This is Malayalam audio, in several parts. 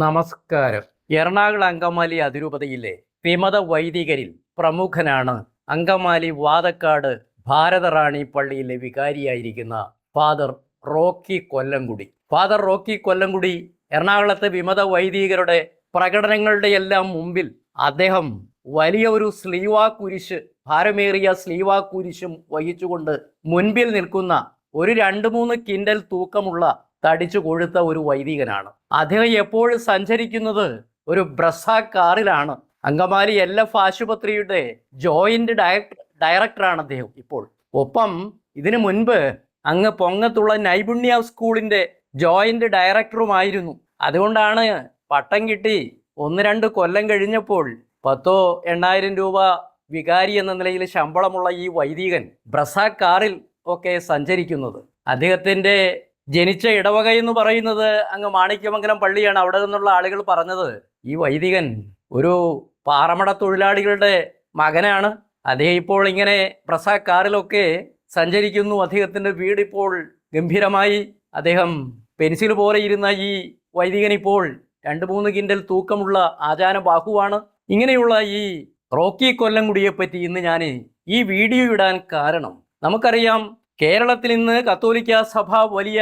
നമസ്കാരം. എറണാകുളം അങ്കമാലി അതിരൂപതയിലെ വിമത വൈദികരിൽ പ്രമുഖനാണ് അങ്കമാലി വാതക്കാട് ഭാരതറാണി പള്ളിയിലെ വികാരിയായിരിക്കുന്ന father Rocky Kollamkudi. Father Rocky Kollamkudi എറണാകുളത്തെ വിമത വൈദികരുടെ പ്രകടനങ്ങളുടെ എല്ലാം മുമ്പിൽ അദ്ദേഹം വലിയ ഒരു സ്ലീവാ കുരിശ് ഭാരമേറിയ സ്ലീവാ കുരിശും വഹിച്ചുകൊണ്ട് മുൻപിൽ നിൽക്കുന്ന ഒരു രണ്ട് മൂന്ന് കിൻഡൽ തൂക്കമുള്ള തടിച്ചു കൊഴുത്ത ഒരു വൈദികനാണ്. അദ്ദേഹം എപ്പോഴും സഞ്ചരിക്കുന്നത് ഒരു ബ്രസ കാറിലാണ്. അങ്കമാലി എൽ എഫ് ആശുപത്രിയുടെ ജോയിന്റ് ഡയറക്ടർ ഡയറക്ടറാണ് അദ്ദേഹം ഇപ്പോൾ. ഒപ്പം ഇതിനു മുൻപ് അങ്ങ് പൊങ്ങത്തുള്ള നൈപുണ്യ സ്കൂളിന്റെ ജോയിന്റ് ഡയറക്ടറുമായിരുന്നു. അതുകൊണ്ടാണ് പട്ടം കിട്ടി ഒന്ന് രണ്ട് കൊല്ലം കഴിഞ്ഞപ്പോൾ പത്തോ എണ്ണായിരം രൂപ വികാരി എന്ന നിലയിൽ ശമ്പളമുള്ള ഈ വൈദികൻ ബ്രസ കാറിൽ ഒക്കെ സഞ്ചരിക്കുന്നത്. അദ്ദേഹത്തിന്റെ ജനിച്ച ഇടവക എന്ന് പറയുന്നത് അങ്ങ് മാണിക്യമംഗലം പള്ളിയാണ് അവിടെ നിന്നുള്ള ആളുകൾ പറഞ്ഞത്. ഈ വൈദികൻ ഒരു പാറമട തൊഴിലാളികളുടെ മകനാണ്. അദ്ദേഹം ഇപ്പോൾ ഇങ്ങനെ പ്രസാദ് കാറിലൊക്കെ സഞ്ചരിക്കുന്നു. അദ്ദേഹത്തിന്റെ വീട് ഇപ്പോൾ ഗംഭീരമായി അദ്ദേഹം പെൻസിൽ പോലെ ഇരുന്ന ഈ വൈദികൻ ഇപ്പോൾ രണ്ട് മൂന്ന് കിൻഡൽ തൂക്കമുള്ള ആചാര ബാഹുവാണ്. ഇങ്ങനെയുള്ള ഈ റോക്കി കൊല്ലംകുടിയെ പറ്റി ഇന്ന് ഞാൻ ഈ വീഡിയോ ഇടാൻ കാരണം നമുക്കറിയാം കേരളത്തിൽ ഇന്ന് കത്തോലിക്ക സഭ വലിയ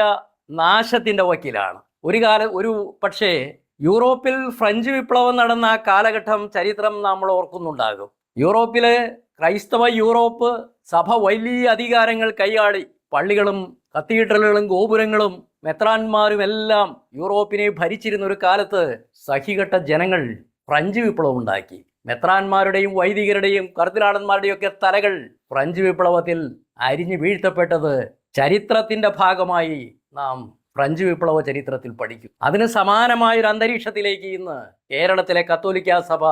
നാശത്തിന്റെ വക്കീലാണ്. ഒരു കാല ഒരു പക്ഷേ യൂറോപ്പിൽ ഫ്രഞ്ച് വിപ്ലവം നടന്ന ആ കാലഘട്ടം ചരിത്രം നമ്മൾ ഓർക്കുന്നുണ്ടാകും. യൂറോപ്പിലെ ക്രൈസ്തവ യൂറോപ്പ് സഭ വലിയ അധികാരങ്ങൾ കൈയാടി. പള്ളികളും കത്തീഡ്രലുകളും ഗോപുരങ്ങളും മെത്രാന്മാരും എല്ലാം യൂറോപ്പിനെ ഭരിച്ചിരുന്ന ഒരു കാലത്ത് സഹികെട്ട ജനങ്ങൾ ഫ്രഞ്ച് വിപ്ലവം ഉണ്ടാക്കി. മെത്രാന്മാരുടെയും വൈദികരുടെയും കർദിനാളന്മാരുടെയും ഒക്കെ തലകൾ ഫ്രഞ്ച് വിപ്ലവത്തിൽ അരിഞ്ഞു വീഴ്ത്തപ്പെട്ടത് ചരിത്രത്തിന്റെ ഭാഗമായി നാം ഫ്രഞ്ച് വിപ്ലവ ചരിത്രത്തിൽ പഠിക്കും. അതിന് സമാനമായ ഒരു അന്തരീക്ഷത്തിലേക്ക് ഇന്ന് കേരളത്തിലെ കത്തോലിക്ക സഭ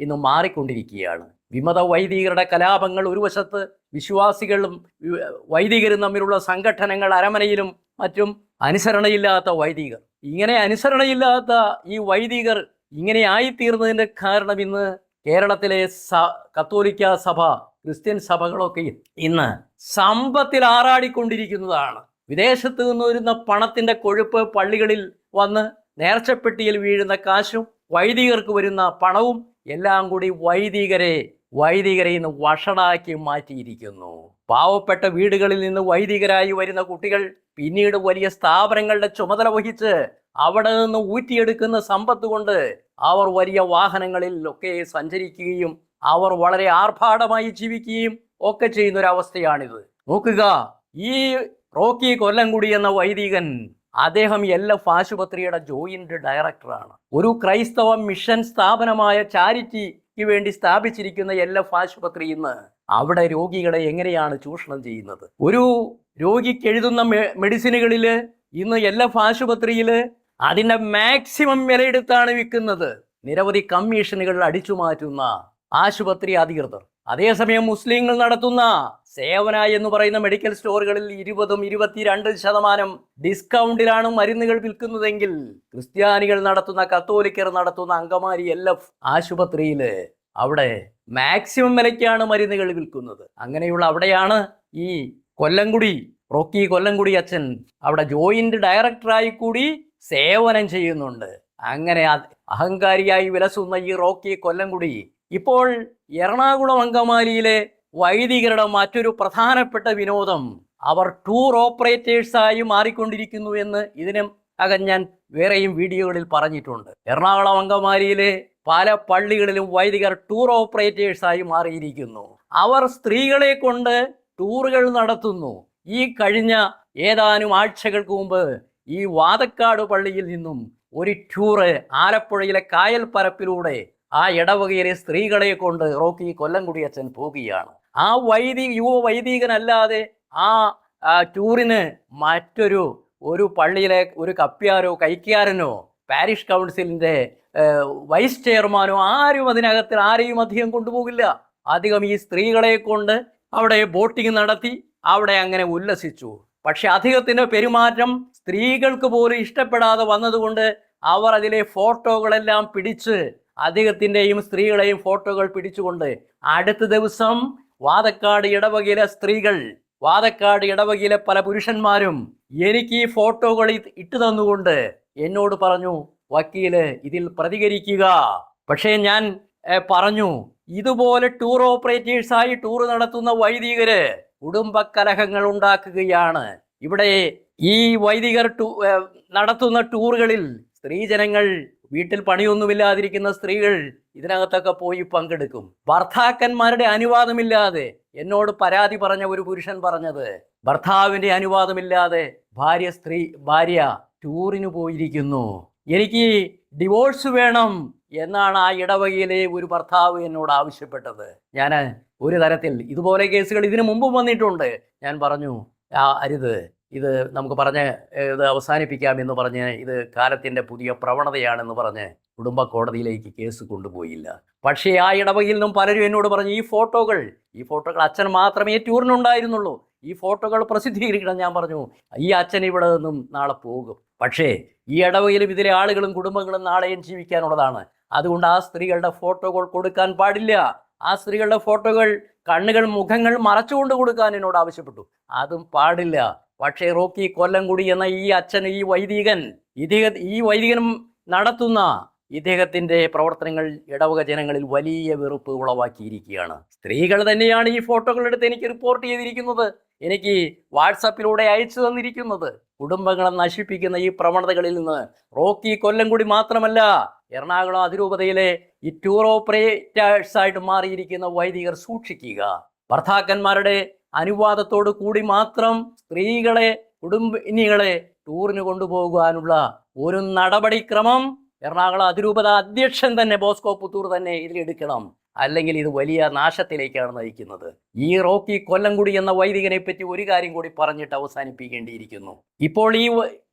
ഇന്ന് മാറിക്കൊണ്ടിരിക്കുകയാണ്. വിമത വൈദികരുടെ കലാപങ്ങൾ ഒരു വശത്ത് വിശ്വാസികളും വൈദികരും തമ്മിലുള്ള സംഘടനകൾ അരമനയിലും മറ്റും അനുസരണയില്ലാത്ത വൈദികർ. ഇങ്ങനെ അനുസരണയില്ലാത്ത ഈ വൈദികർ ഇങ്ങനെ ആയിത്തീർന്നതിന്റെ കാരണം ഇന്ന് കേരളത്തിലെ സ കത്തോലിക്ക സഭ ക്രിസ്ത്യൻ സഭകളൊക്കെ ഇന്ന് സമ്പത്തിൽ ആറാടിക്കൊണ്ടിരിക്കുന്നതാണ്. വിദേശത്ത് നിന്ന് വരുന്ന പണത്തിന്റെ കൊഴുപ്പ് പള്ളികളിൽ വന്ന് നേർച്ചപ്പെട്ടിയിൽ വീഴുന്ന കാശും വൈദികർക്ക് വരുന്ന പണവും എല്ലാം കൂടി വൈദികരെ വൈദികരെ ഇന്ന് വഷളാക്കി മാറ്റിയിരിക്കുന്നു. പാവപ്പെട്ട വീടുകളിൽ നിന്ന് വൈദികരായി വരുന്ന കുട്ടികൾ പിന്നീട് വലിയ സ്ഥാപനങ്ങളുടെ ചുമതല വഹിച്ച് അവിടെ നിന്ന് ഊറ്റിയെടുക്കുന്ന സമ്പത്ത് കൊണ്ട് അവർ വലിയ വാഹനങ്ങളിൽ ഒക്കെ സഞ്ചരിക്കുകയും അവർ വളരെ ആർഭാടമായി ജീവിക്കുകയും ഒക്കെ ചെയ്യുന്ന ഒരു അവസ്ഥയാണിത് നോക്കുക ഈ റോക്കി കൊല്ലംകുടി എന്ന വൈദികൻ അദ്ദേഹം എൽ എഫ് ആശുപത്രിയുടെ ജോയിന്റ് ഡയറക്ടറാണ്. ഒരു ക്രൈസ്തവ മിഷൻ സ്ഥാപനമായ ചാരിറ്റിക്ക് വേണ്ടി സ്ഥാപിച്ചിരിക്കുന്ന എൽ എഫ് ആശുപത്രി ഇന്ന് അവിടെ രോഗികളെ എങ്ങനെയാണ് ചൂഷണം ചെയ്യുന്നത്? ഒരു രോഗിക്ക് എഴുതുന്ന മെഡിസിനുകളിൽ ഇന്ന് എൽ എഫ് ആശുപത്രിയിൽ മാക്സിമം വിലയെടുത്താണ് വിൽക്കുന്നത്. നിരവധി കമ്മീഷനുകൾ അടിച്ചു മാറ്റുന്ന ആശുപത്രി അധികൃതർ. അതേസമയം മുസ്ലിങ്ങൾ നടത്തുന്ന സേവന എന്ന് പറയുന്ന മെഡിക്കൽ സ്റ്റോറുകളിൽ ഇരുപതും ഇരുപത്തിരണ്ട് ശതമാനം ഡിസ്കൗണ്ടിലാണ് മരുന്നുകൾ വിൽക്കുന്നതെങ്കിൽ ക്രിസ്ത്യാനികൾ നടത്തുന്ന കത്തോലിക്കർ നടത്തുന്ന അങ്കമാരി എൽ എഫ് ആശുപത്രിയിൽ അവിടെ മാക്സിമം വിലയ്ക്കാണ് മരുന്നുകൾ വിൽക്കുന്നത്. അങ്ങനെയുള്ള അവിടെയാണ് ഈ കൊല്ലംകുടി റോക്കി കൊല്ലംകുടി അച്ഛൻ അവിടെ ജോയിന്റ് ഡയറക്ടറായി കൂടി സേവനം ചെയ്യുന്നുണ്ട്. അങ്ങനെ അഹങ്കാരിയായി വിലസുന്ന ഈ റോക്കി കൊല്ലംകുടി ഇപ്പോൾ എറണാകുളം അങ്കമാലിയിലെ വൈദികരുടെ മറ്റൊരു പ്രധാനപ്പെട്ട വിനോദം അവർ ടൂർ ഓപ്പറേറ്റേഴ്സായി മാറിക്കൊണ്ടിരിക്കുന്നു എന്ന് ഇതിനും അകം ഞാൻ വേറെയും വീഡിയോകളിൽ പറഞ്ഞിട്ടുണ്ട്. എറണാകുളം അങ്കമാലിയിലെ പല പള്ളികളിലും വൈദികർ ടൂർ ഓപ്പറേറ്റേഴ്സായി മാറിയിരിക്കുന്നു. അവർ സ്ത്രീകളെ കൊണ്ട് ടൂറുകൾ നടത്തുന്നു. ഈ കഴിഞ്ഞ ഏതാനും ആഴ്ചകൾക്ക് മുമ്പ് ഈ വാതക്കാട് പള്ളിയിൽ നിന്നും ഒരു ടൂറ് ആലപ്പുഴയിലെ കായൽ പരപ്പിലൂടെ ആ ഇടവകയിലെ സ്ത്രീകളെ കൊണ്ട് റോക്കി കൊല്ലംകുടിയച്ഛൻ പോവുകയാണ്. ആ വൈദിക യുവ വൈദികനല്ലാതെ ആ ആ ടൂറിന് മറ്റൊരു ഒരു പള്ളിയിലെ ഒരു കപ്പ്യാരോ കൈക്കാരനോ പാരിഷ് കൗൺസിലിന്റെ വൈസ് ചെയർമാനോ ആരും അതിനകത്ത് ആരെയും അധികം കൊണ്ടുപോകില്ല. അധികം ഈ സ്ത്രീകളെ കൊണ്ട് അവിടെ ബോട്ടിംഗ് നടത്തി അവിടെ അങ്ങനെ ഉല്ലസിച്ചു. പക്ഷെ അധികത്തിന്റെ പെരുമാറ്റം സ്ത്രീകൾക്ക് പോലും ഇഷ്ടപ്പെടാതെ വന്നതുകൊണ്ട് അവർ അതിലെ ഫോട്ടോകളെല്ലാം പിടിച്ച് അദ്ദേഹത്തിന്റെയും സ്ത്രീകളെയും ഫോട്ടോകൾ പിടിച്ചുകൊണ്ട് അടുത്ത ദിവസം വാതക്കാട് ഇടവകയിലെ സ്ത്രീകൾ വാതക്കാട് ഇടവകയിലെ പല പുരുഷന്മാരും എനിക്ക് ഈ ഫോട്ടോകൾ ഇട്ടു തന്നുകൊണ്ട് എന്നോട് പറഞ്ഞു വക്കീൽ ഇതിൽ പ്രതികരിക്കുക. പക്ഷേ ഞാൻ പറഞ്ഞു ഇതുപോലെ ടൂർ ഓപ്പറേറ്റേഴ്സായി ടൂർ നടത്തുന്ന വൈദികര് കുടുംബക്കലഹങ്ങൾ ഉണ്ടാക്കുകയാണ്. ഇവിടെ ഈ വൈദികർ നടത്തുന്ന ടൂറുകളിൽ സ്ത്രീജനങ്ങൾ വീട്ടിൽ പണിയൊന്നുമില്ലാതിരിക്കുന്ന സ്ത്രീകൾ ഇതിനകത്തൊക്കെ പോയി പങ്കെടുക്കും. ഭർത്താക്കന്മാരുടെ അനുവാദമില്ലാതെ എന്നോട് പരാതി പറഞ്ഞ ഒരു പുരുഷൻ പറഞ്ഞത് ഭർത്താവിന്റെ അനുവാദമില്ലാതെ ഭാര്യ സ്ത്രീ ഭാര്യ ടൂറിന് പോയിരിക്കുന്നു. എനിക്ക് ഡിവോഴ്സ് വേണം എന്നാണ് ആ ഇടവകയിലെ ഒരു ഭർത്താവ് എന്നോട് ആവശ്യപ്പെട്ടത്. ഞാൻ ഒരു തരത്തിൽ ഇതുപോലെ കേസുകൾ ഇതിനു മുമ്പും വന്നിട്ടുണ്ട്. ഞാൻ പറഞ്ഞു അരുത്. ഇത് നമുക്ക് പറഞ്ഞ് ഇത് അവസാനിപ്പിക്കാം എന്ന് പറഞ്ഞ് ഇത് കാലത്തിന്റെ പുതിയ പ്രവണതയാണെന്ന് പറഞ്ഞ് കുടുംബ കോടതിയിലേക്ക് കേസ് കൊണ്ടുപോയില്ല. പക്ഷേ ആ ഇടവകയിൽ നിന്നും പലരും എന്നോട് പറഞ്ഞു ഈ ഫോട്ടോകൾ ഈ ഫോട്ടോകൾ അച്ഛൻ മാത്രമേ ടൂറിനുണ്ടായിരുന്നുള്ളൂ. ഈ ഫോട്ടോകൾ പ്രസിദ്ധീകരിക്കണം. ഞാൻ പറഞ്ഞു ഈ അച്ഛൻ ഇവിടെ നിന്നും നാളെ പോകും. പക്ഷേ ഈ ഇടവകയിലും ഇതിലെ ആളുകളും കുടുംബങ്ങളും നാളെയും ജീവിക്കാനുള്ളതാണ്. അതുകൊണ്ട് ആ സ്ത്രീകളുടെ ഫോട്ടോകൾ കൊടുക്കാൻ പാടില്ല. ആ സ്ത്രീകളുടെ ഫോട്ടോകൾ കണ്ണുകൾ മുഖങ്ങൾ മറച്ചുകൊണ്ട് കൊടുക്കാൻ എന്നോട് ആവശ്യപ്പെട്ടു. അതും പാടില്ല. പക്ഷേ റോക്കി കൊല്ലംകുടി എന്ന ഈ അച്ഛൻ ഈ വൈദികൻ ഇദ്ദേഹ ഈ വൈദികനും നടത്തുന്ന ഇദ്ദേഹത്തിന്റെ പ്രവർത്തനങ്ങൾ ഇടവക ജനങ്ങളിൽ വലിയ വെറുപ്പ് ഉളവാക്കിയിരിക്കുകയാണ്. സ്ത്രീകൾ തന്നെയാണ് ഈ ഫോട്ടോകൾ എടുത്ത് എനിക്ക് റിപ്പോർട്ട് ചെയ്തിരിക്കുന്നത്. എനിക്ക് വാട്സപ്പിലൂടെ അയച്ചു തന്നിരിക്കുന്നത്. കുടുംബങ്ങളെ നശിപ്പിക്കുന്ന ഈ പ്രവണതകളിൽ നിന്ന് റോക്കി കൊല്ലംകുടി മാത്രമല്ല എറണാകുളം അതിരൂപതയിലെ ഈ ടൂർ ഓപ്പറേറ്റേഴ്സ് ആയിട്ട് മാറിയിരിക്കുന്ന വൈദികർ സൂക്ഷിക്കുക. ഭർത്താക്കന്മാരുടെ അനുവാദത്തോടു കൂടി മാത്രം സ്ത്രീകളെ കുടുംബിനികളെ ടൂറിന് കൊണ്ടുപോകാനുള്ള ഒരു നടപടിക്രമം എറണാകുളം അതിരൂപത അധ്യക്ഷൻ തന്നെ ബോസ്കോ പുത്തൂർ തന്നെ ഇതിലെടുക്കണം. അല്ലെങ്കിൽ ഇത് വലിയ നാശത്തിലേക്കാണ് നയിക്കുന്നത്. ഈ റോക്കി കൊല്ലംകുടി എന്ന വൈദികനെ പറ്റി ഒരു കാര്യം കൂടി പറഞ്ഞിട്ട് അവസാനിപ്പിക്കേണ്ടിയിരിക്കുന്നു. ഇപ്പോൾ ഈ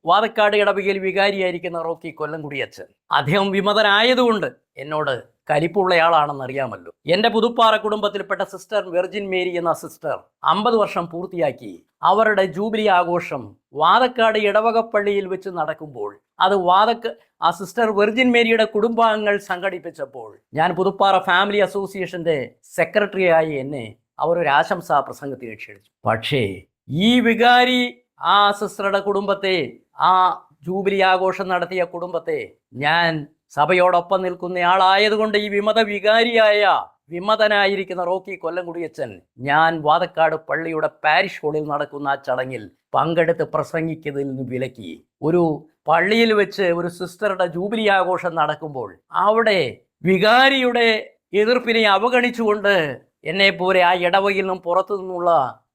വാതക്കാട് ഇടവകയിൽ വികാരിയായിരിക്കുന്ന റോക്കി കൊല്ലംകുടി അച്ഛൻ അദ്ദേഹം വിമതനായതുകൊണ്ട് എന്നോട് കലിപ്പുള്ളയാളാണെന്ന് അറിയാമല്ലോ എന്റെ പുതുപ്പാറ കുടുംബത്തിൽപ്പെട്ട സിസ്റ്റർ വെർജിൻ മേരി എന്ന സിസ്റ്റർ അമ്പത് വർഷം പൂർത്തിയാക്കി അവരുടെ ജൂബിലി ആഘോഷം വാതക്കാട് ഇടവകപ്പള്ളിയിൽ വെച്ച് നടക്കുമ്പോൾ അത് വാതക്ക ആ സിസ്റ്റർ വെർജിൻ മേരിയുടെ കുടുംബാംഗങ്ങൾ സംഘടിപ്പിച്ചപ്പോൾ ഞാൻ പുതുപ്പാറ ഫാമിലി അസോസിയേഷന്റെ സെക്രട്ടറിയായി എന്നെ അവർ ആശംസാ പ്രസംഗത്തിൽ ക്ഷണിച്ചു. പക്ഷേ ഈ വികാരി ആ സിസ്റ്ററുടെ കുടുംബത്തെ ആ ജൂബിലി ആഘോഷം നടത്തിയ കുടുംബത്തെ ഞാൻ സഭയോടൊപ്പം നിൽക്കുന്നയാളായതുകൊണ്ട് ഈ വിമത വികാരിയായ വിമതനായിരിക്കുന്ന റോക്കി കൊല്ലംകുടിയച്ചൻ ഞാൻ വാതക്കാട് പള്ളിയുടെ പാരിഷ് ഹോളിൽ നടക്കുന്ന ആ ചടങ്ങിൽ പങ്കെടുത്ത് പ്രസംഗിക്കുന്നതിൽ നിന്ന് വിലക്കി. ഒരു പള്ളിയിൽ വെച്ച് ഒരു സിസ്റ്ററുടെ ജൂബിലി ആഘോഷം നടക്കുമ്പോൾ അവിടെ വികാരിയുടെ എതിർപ്പിനെ അവഗണിച്ചുകൊണ്ട് എന്നെ പോലെ ആ ഇടവകയിൽ നിന്നും പുറത്തു നിന്നുള്ള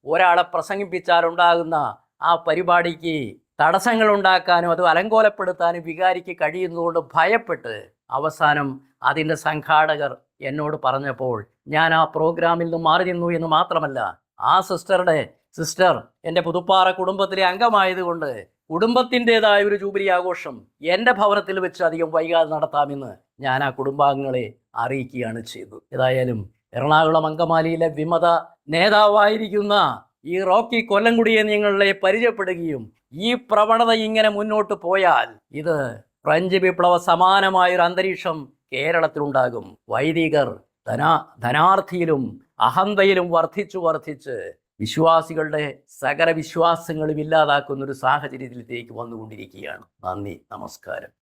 ഒരാളെ പ്രസംഗിപ്പിച്ചാലുണ്ടാകുന്ന ആ പരിപാടിക്ക് തടസ്സങ്ങൾ ഉണ്ടാക്കാനും അത് അലങ്കോലപ്പെടുത്താനും വികാരിക്ക് കഴിയുന്നതുകൊണ്ട് ഭയപ്പെട്ട് അവസാനം അതിന്റെ സംഘാടകർ എന്നോട് പറഞ്ഞപ്പോൾ ഞാൻ ആ പ്രോഗ്രാമിൽ നിന്ന് മാറി നിന്നു എന്ന് മാത്രമല്ല ആ സിസ്റ്ററുടെ സിസ്റ്റർ എന്റെ പുതുപ്പാറ കുടുംബത്തിലെ അംഗമായതുകൊണ്ട് കുടുംബത്തിന്റെതായ ഒരു ജൂബിലി ആഘോഷം എന്റെ ഭവനത്തിൽ വെച്ച് അധികം വൈകാതെ നടത്താമെന്ന് ഞാൻ ആ കുടുംബാംഗങ്ങളെ അറിയിക്കുകയാണ് ചെയ്തത്. ഏതായാലും എറണാകുളം അങ്കമാലിയിലെ വിമത നേതാവായിരിക്കുന്ന ഈ റോക്കി കൊല്ലംകുടിയെ നിങ്ങളെ പരിചയപ്പെടുകയും ഈ പ്രവണത ഇങ്ങനെ മുന്നോട്ട് പോയാൽ ഇത് ഫ്രഞ്ച് വിപ്ലവ സമാനമായൊരു അന്തരീക്ഷം കേരളത്തിലുണ്ടാകും. വൈദികർ ധനാ ധനാർത്ഥിയിലും അഹന്തയിലും വർദ്ധിച്ചു വർദ്ധിച്ച് വിശ്വാസികളുടെ സകല വിശ്വാസങ്ങളും ഇല്ലാതാക്കുന്ന ഒരു സാഹചര്യത്തിലേക്ക് വന്നുകൊണ്ടിരിക്കുകയാണ്. നന്ദി നമസ്കാരം.